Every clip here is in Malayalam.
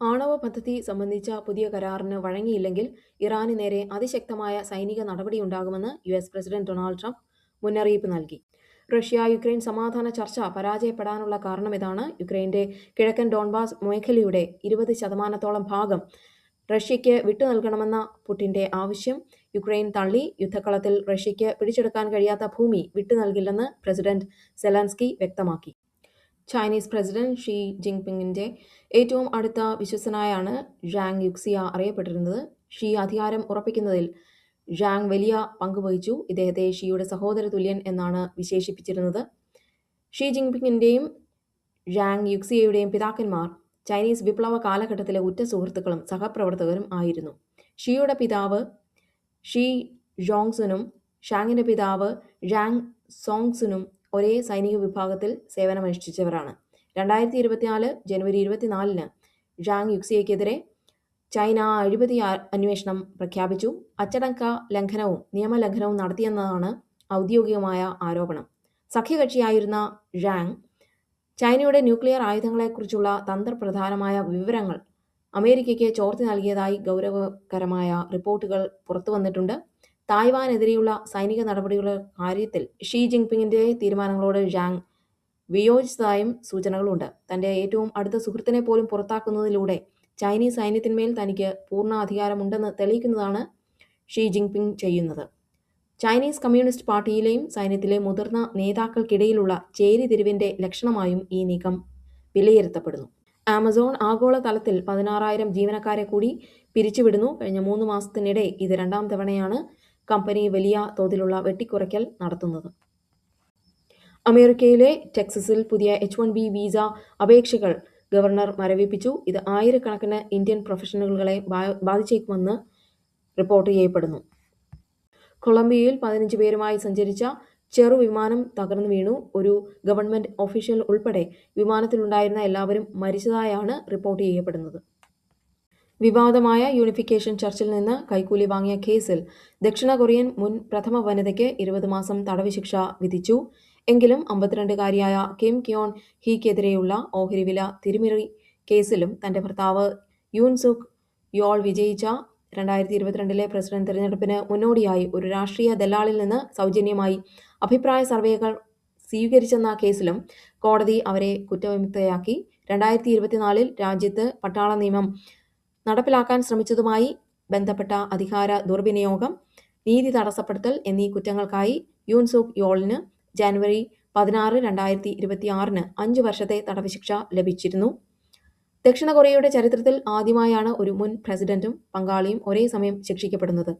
ആണവ പദ്ധതി സംബന്ധിച്ച പുതിയ കരാറിന് വഴങ്ങിയില്ലെങ്കിൽ ഇറാന് നേരെ അതിശക്തമായ സൈനിക നടപടിയുണ്ടാകുമെന്ന് U S president Donald Trump മുന്നറിയിപ്പ് നൽകി. റഷ്യ യുക്രൈൻ സമാധാന ചർച്ച പരാജയപ്പെടാനുള്ള കാരണം ഇതാണ് യുക്രൈന്റെ കിഴക്കൻ ഡോൺബാസ് മേഖലയുടെ ഇരുപത് ശതമാനത്തോളം ഭാഗം റഷ്യയ്ക്ക് വിട്ടു നൽകണമെന്ന പുടിന്റെ ആവശ്യം. യുക്രൈൻ തള്ളി യുദ്ധക്കളത്തിൽ റഷ്യയ്ക്ക് പിടിച്ചെടുക്കാൻ കഴിയാത്ത ഭൂമി വിട്ടു നൽകില്ലെന്ന് പ്രസിഡന്റ് സെലൻസ്കി വ്യക്തമാക്കി. ചൈനീസ് പ്രസിഡന്റ് ഷീ ജിൻപിങ്ങിന്റെ ഏറ്റവും അടുത്ത വിശ്വസനായാണ് ഴാങ് യുക്സിയ അറിയപ്പെട്ടിരുന്നത്. ഷീ അധികാരം ഉറപ്പിക്കുന്നതിൽ ഴാങ് വലിയ പങ്കുവഹിച്ചു ഇദ്ദേഹത്തെ ഷിയുടെ സഹോദര തുല്യൻ എന്നാണ് വിശേഷിപ്പിച്ചിരുന്നത്. ഷീ ജിൻപിങ്ങിന്റെയും ഴാങ് യുക്സിയയുടെയും പിതാക്കന്മാർ ചൈനീസ് വിപ്ലവ കാലഘട്ടത്തിലെ ഉറ്റ സുഹൃത്തുക്കളും സഹപ്രവർത്തകരും ആയിരുന്നു. ഷിയുടെ പിതാവ് ഷീ ജോങ്സുനും ഷാങ്ങിന്റെ പിതാവ് ഴാങ് സോങ്സുനും ഒരേ സൈനിക വിഭാഗത്തിൽ സേവനമനുഷ്ഠിച്ചവരാണ്. രണ്ടായിരത്തി ഇരുപത്തിനാല് ജനുവരി ഇരുപത്തിനാലിന് ഴാങ് യുക്സിയയ്ക്കെതിരെ ചൈന അഴിമതി അന്വേഷണം പ്രഖ്യാപിച്ചു. അച്ചടക്ക ലംഘനവും നിയമലംഘനവും നടത്തിയെന്നതാണ് ഔദ്യോഗികമായ ആരോപണം. സഖ്യകക്ഷിയായിരുന്ന ഴാങ് ചൈനയുടെ ന്യൂക്ലിയർ ആയുധങ്ങളെക്കുറിച്ചുള്ള തന്ത്രപ്രധാനമായ വിവരങ്ങൾ അമേരിക്കയ്ക്ക് ചോർത്തി നൽകിയതായി ഗൗരവകരമായ റിപ്പോർട്ടുകൾ പുറത്തുവന്നിട്ടുണ്ട്. തായ്വാനെതിരെയുള്ള സൈനിക നടപടികളുടെ കാര്യത്തിൽ ഷീ ജിൻപിങ്ങിന്റെ തീരുമാനങ്ങളോട് ഴാങ് വിയോജിച്ചതായും സൂചനകളുണ്ട്. തന്റെ ഏറ്റവും അടുത്ത സുഹൃത്തിനെ പോലും പുറത്താക്കുന്നതിലൂടെ ചൈനീസ് സൈന്യത്തിന്മേൽ തനിക്ക് പൂർണ അധികാരമുണ്ടെന്ന് തെളിയിക്കുന്നതാണ് ഷീ ജിൻപിങ് ചെയ്യുന്നത്. ചൈനീസ് കമ്മ്യൂണിസ്റ്റ് പാർട്ടിയിലെയും സൈന്യത്തിലെ മുതിർന്ന നേതാക്കൾക്കിടയിലുള്ള ചേരിതിരിവിന്റെ ലക്ഷണമായും ഈ നീക്കം വിലയിരുത്തപ്പെടുന്നു. ആമസോൺ ആഗോള തലത്തിൽ പതിനാറായിരം ജീവനക്കാരെ കൂടി പിരിച്ചുവിടുന്നു. കഴിഞ്ഞ മൂന്ന് മാസത്തിനിടെ ഇത് രണ്ടാം തവണയാണ് കമ്പനി വലിയ തോതിലുള്ള വെട്ടിക്കുറയ്ക്കൽ നടത്തുന്നത്. അമേരിക്കയിലെ ടെക്സസിൽ പുതിയ എച്ച് വൺ ബി വിസ അപേക്ഷകൾ ഗവർണർ മരവിപ്പിച്ചു. ഇത് ആയിരക്കണക്കിന് ഇന്ത്യൻ പ്രൊഫഷണലുകളെ ബാധിച്ചേക്കുമെന്ന് റിപ്പോർട്ട് ചെയ്യപ്പെടുന്നു. കൊളംബിയയിൽ പതിനഞ്ച് പേരുമായി സഞ്ചരിച്ച ചെറു വിമാനം തകർന്നു വീണു. ഒരു ഗവൺമെന്റ് ഒഫീഷ്യൽ ഉൾപ്പെടെ വിമാനത്തിലുണ്ടായിരുന്ന എല്ലാവരും മരിച്ചതായാണ് റിപ്പോർട്ട് ചെയ്യപ്പെടുന്നത്. വിവാദമായ യൂണിഫിക്കേഷൻ ചർച്ചിൽ നിന്ന് കൈക്കൂലി വാങ്ങിയ കേസിൽ ദക്ഷിണ കൊറിയൻ മുൻ പ്രഥമ വനിതയ്ക്ക് ഇരുപത് മാസം തടവ് ശിക്ഷ വിധിച്ചു. എങ്കിലും അമ്പത്തിരണ്ടുകാരിയായ കിം ക്യോൺ ഹീക്കെതിരെയുള്ള ഓഹരി വില തിരിമറി കേസിലും തന്റെ ഭർത്താവ് യൂൻ സുക് യോൾ വിജയിച്ച രണ്ടായിരത്തി ഇരുപത്തിരണ്ടിലെ പ്രസിഡന്റ് തെരഞ്ഞെടുപ്പിന് മുന്നോടിയായി ഒരു രാഷ്ട്രീയ ദല്ലാളിൽ നിന്ന് സൗജന്യമായി അഭിപ്രായ സർവേകൾ സ്വീകരിച്ചെന്ന കേസിലും കോടതി അവരെ കുറ്റവിമുക്തയാക്കി. രണ്ടായിരത്തി ഇരുപത്തിനാലിൽ രാജ്യത്ത് പട്ടാള നിയമം നടപ്പിലാക്കാൻ ശ്രമിച്ചതുമായി ബന്ധപ്പെട്ട അധികാര ദുർവിനിയോഗം നീതി തടസ്സപ്പെടുത്തൽ എന്നീ കുറ്റങ്ങൾക്കായി യൂൻസൂക് യോളിന് ജനുവരി പതിനാറ് രണ്ടായിരത്തി ഇരുപത്തിയാറിന് അഞ്ച് വർഷത്തെ തടവ് ശിക്ഷ ലഭിച്ചിരുന്നു. ദക്ഷിണ കൊറിയയുടെ ചരിത്രത്തിൽ ആദ്യമായാണ് ഒരു മുൻ പ്രസിഡന്റും പങ്കാളിയും ഒരേ സമയം ശിക്ഷിക്കപ്പെടുന്നത്.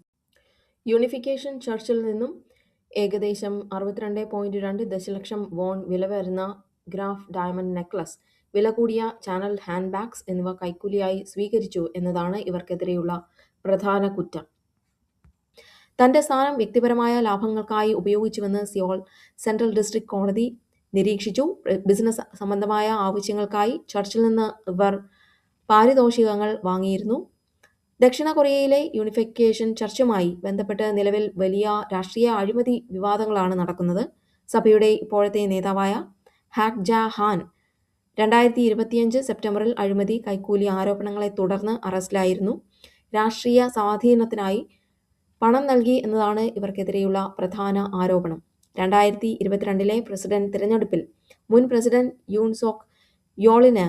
യൂണിഫിക്കേഷൻ ചർച്ചിൽ നിന്നും ഏകദേശം അറുപത്തിരണ്ട് പോയിന്റ് രണ്ട് ദശലക്ഷം വോൺ വില വരുന്ന ഗ്രാഫ് ഡയമണ്ട് നെക്ലസ് വില കൂടിയ ചാനൽ ഹാൻഡ് ബാഗ്സ് എന്നിവ കൈക്കൂലിയായി സ്വീകരിച്ചു എന്നതാണ് ഇവർക്കെതിരെയുള്ള പ്രധാന കുറ്റം. തന്റെ സ്ഥാനം വ്യക്തിപരമായ ലാഭങ്ങൾക്കായി ഉപയോഗിച്ചുവെന്ന് സിയോൾ സെൻട്രൽ ഡിസ്ട്രിക്ട് കോടതി നിരീക്ഷിച്ചു. ബിസിനസ് സംബന്ധമായ ആവശ്യങ്ങൾക്കായി ചർച്ചിൽ നിന്ന് ഇവർ പാരിതോഷികങ്ങൾ വാങ്ങിയിരുന്നു. ദക്ഷിണ കൊറിയയിലെ യൂണിഫിക്കേഷൻ ചർച്ചുമായി ബന്ധപ്പെട്ട് നിലവിൽ വലിയ രാഷ്ട്രീയ അഴിമതി വിവാദങ്ങളാണ് നടക്കുന്നത്. സഭയുടെ ഇപ്പോഴത്തെ നേതാവായ ഹാക് ജാ ഹാൻ രണ്ടായിരത്തി ഇരുപത്തിയഞ്ച് സെപ്റ്റംബറിൽ അഴിമതി കൈക്കൂലി ആരോപണങ്ങളെ തുടർന്ന് അറസ്റ്റിലായിരുന്നു. രാഷ്ട്രീയ സ്വാധീനത്തിനായി പണം നൽകി എന്നതാണ് ഇവർക്കെതിരെയുള്ള പ്രധാന ആരോപണം. രണ്ടായിരത്തി ഇരുപത്തിരണ്ടിലെ പ്രസിഡന്റ് തിരഞ്ഞെടുപ്പിൽ മുൻ പ്രസിഡന്റ് യൂൺസോക് യോളിന്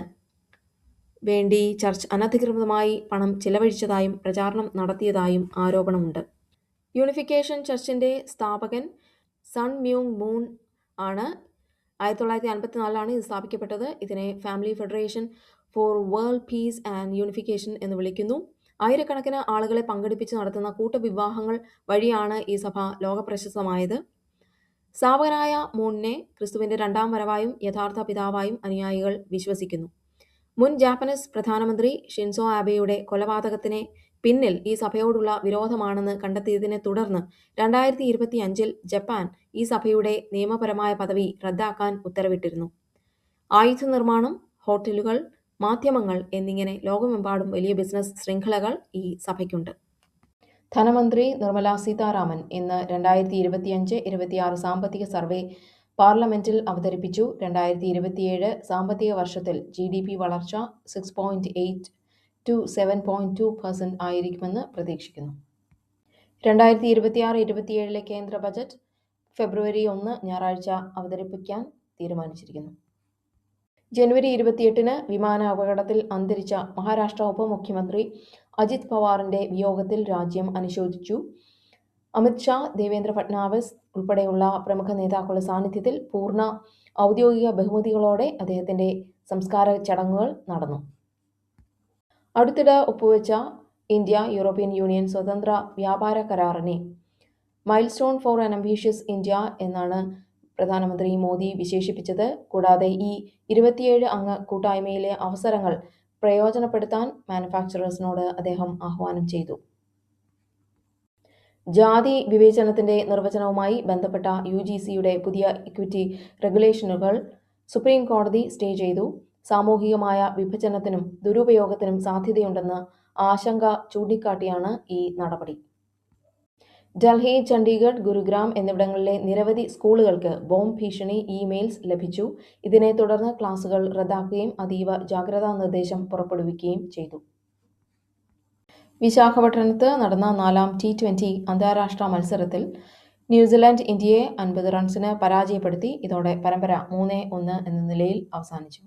വേണ്ടി ചർച്ച് അനധികൃതമായി പണം ചിലവഴിച്ചതായും പ്രചാരണം നടത്തിയതായും ആരോപണമുണ്ട്. യൂണിഫിക്കേഷൻ ചർച്ചിന്റെ സ്ഥാപകൻ സൺ മ്യൂങ് മൂൺ ആണ് ആയിരത്തി തൊള്ളായിരത്തി അൻപത്തി നാലിലാണ് ഇത് സ്ഥാപിക്കപ്പെട്ടത്. ഇതിനെ family federation for world peace and unification എന്ന് വിളിക്കുന്നു. ആയിരക്കണക്കിന് ആളുകളെ പങ്കെടുപ്പിച്ച് നടത്തുന്ന കൂട്ടവിവാഹങ്ങൾ വഴിയാണ് ഈ സഭ ലോകപ്രശസ്തമായത്. സ്ഥാപകനായ മൂണിനെ ക്രിസ്തുവിന്റെ രണ്ടാം വരവായും യഥാർത്ഥ പിതാവായും അനുയായികൾ വിശ്വസിക്കുന്നു. മുൻ ജാപ്പനീസ് പ്രധാനമന്ത്രി ഷിൻസോ ആബെയുടെ കൊലപാതകത്തിന് പിന്നിൽ ഈ സഭയോടുള്ള വിരോധമാണെന്ന് കണ്ടെത്തിയതിനെ തുടർന്ന് രണ്ടായിരത്തി ഇരുപത്തി അഞ്ചിൽ ജപ്പാൻ ഈ സഭയുടെ നിയമപരമായ പദവി റദ്ദാക്കാൻ ഉത്തരവിട്ടിരുന്നു. ആയുധ നിർമ്മാണം ഹോട്ടലുകൾ മാധ്യമങ്ങൾ എന്നിങ്ങനെ ലോകമെമ്പാടും വലിയ ബിസിനസ് ശൃംഖലകൾ ഈ സഭയ്ക്കുണ്ട്. ധനമന്ത്രി നിർമ്മല സീതാരാമൻ ഇന്ന് രണ്ടായിരത്തി ഇരുപത്തിയഞ്ച് ഇരുപത്തിയാറ് സാമ്പത്തിക സർവേ പാർലമെന്റിൽ അവതരിപ്പിച്ചു. രണ്ടായിരത്തി ഇരുപത്തിയേഴ് സാമ്പത്തിക വർഷത്തിൽ ജി ഡി പി വളർച്ച six point eight to seven point two percent ആയിരിക്കുമെന്ന് പ്രതീക്ഷിക്കുന്നു. രണ്ടായിരത്തി ഇരുപത്തിയാറ് ഇരുപത്തിയേഴിലെ കേന്ദ്ര ബജറ്റ് ഫെബ്രുവരി ഒന്ന് ഞായറാഴ്ച അവതരിപ്പിക്കാൻ തീരുമാനിച്ചിരിക്കുന്നു. ജനുവരി ഇരുപത്തിയെട്ടിന് വിമാന അപകടത്തിൽ അന്തരിച്ച മഹാരാഷ്ട്ര ഉപമുഖ്യമന്ത്രി അജിത് പവാറിന്റെ വിയോഗത്തിൽ രാജ്യം അനുശോചിച്ചു. അമിത്ഷാ ദേവേന്ദ്ര ഫട്നാവിസ് ഉൾപ്പെടെയുള്ള പ്രമുഖ നേതാക്കളുടെ സാന്നിധ്യത്തിൽ പൂർണ ഔദ്യോഗിക ബഹുമതികളോടെ അദ്ദേഹത്തിന്റെ സംസ്കാര ചടങ്ങുകൾ നടന്നു. അടുത്തിടെ ഒപ്പുവെച്ച ഇന്ത്യ യൂറോപ്യൻ യൂണിയൻ സ്വതന്ത്ര വ്യാപാര കരാറിനെ milestone for an ambitious India എന്നാണ് പ്രധാനമന്ത്രി മോദി വിശേഷിപ്പിച്ചത്. കൂടാതെ ഈ ഇരുപത്തിയേഴ് അംഗ കൂട്ടായ്മയിലെ അവസരങ്ങൾ പ്രയോജനപ്പെടുത്താൻ മാനുഫാക്ചറേഴ്സിനോട് അദ്ദേഹം ആഹ്വാനം ചെയ്തു. ജാതി വിവേചനത്തിന്റെ നിർവചനവുമായി ബന്ധപ്പെട്ട യു പുതിയ ഇക്വിറ്റി റെഗുലേഷനുകൾ സുപ്രീം കോടതി സ്റ്റേ ചെയ്തു. സാമൂഹികമായ വിഭജനത്തിനും ദുരുപയോഗത്തിനും സാധ്യതയുണ്ടെന്ന് ആശങ്ക ചൂണ്ടിക്കാട്ടിയാണ് ഈ നടപടി. ഡൽഹി ചണ്ഡീഗഡ് ഗുരുഗ്രാം എന്നിവിടങ്ങളിലെ നിരവധി സ്കൂളുകൾക്ക് ബോംബ് ഭീഷണി ഇമെയിൽസ് ലഭിച്ചു. ഇതിനെ തുടർന്ന് ക്ലാസുകൾ റദ്ദാക്കുകയും അതീവ ജാഗ്രതാ നിർദ്ദേശം പുറപ്പെടുവിക്കുകയും ചെയ്തു. വിശാഖപട്ടണത്ത് നടന്ന നാലാം ടി ട്വന്റി അന്താരാഷ്ട്ര മത്സരത്തിൽ ന്യൂസിലാൻഡ് ഇന്ത്യയെ അൻപത് റൺസിന് പരാജയപ്പെടുത്തി. ഇതോടെ പരമ്പര മൂന്ന് ഒന്ന് എന്ന നിലയിൽ അവസാനിച്ചു.